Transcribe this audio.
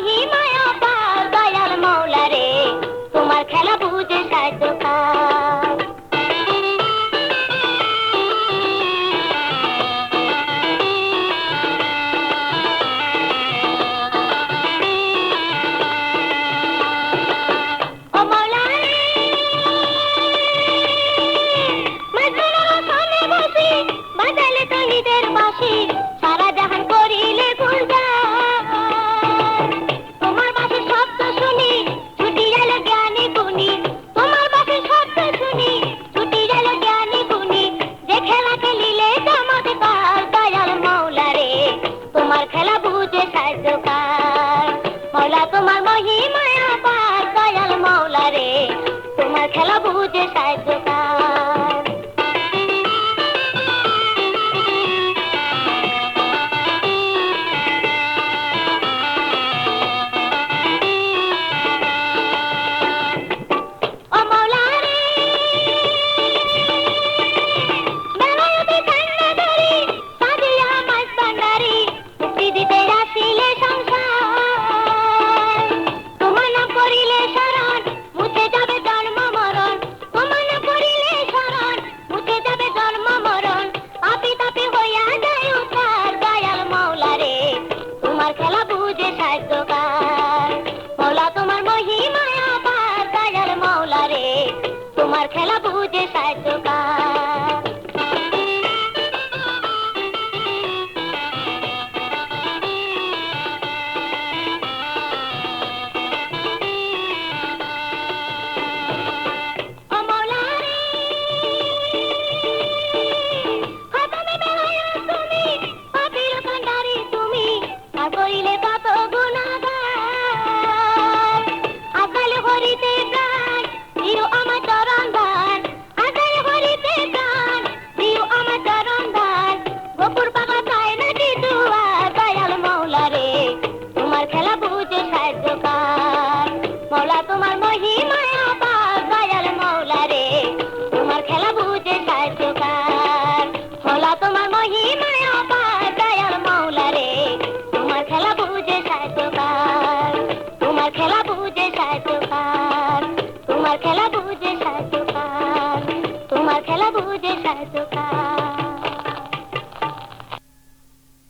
ওহি মায়া পাগলার মৌলা রে তোমার খেলা বুঝে কাজ মৌলা তোমার মহিমায় আপার দয়াল মৌলা রে। তোমার খেলা বুঝে সাহায্য খেলা বুঝে সাহায্যকার মৌলা তোমার মহিমায় আপার কায়ার মৌলা রে। তোমার খেলা বুঝে সাহায্যকার খেলা বুঝে সাজুকার তোমার খেলা বুঝে সাজুকার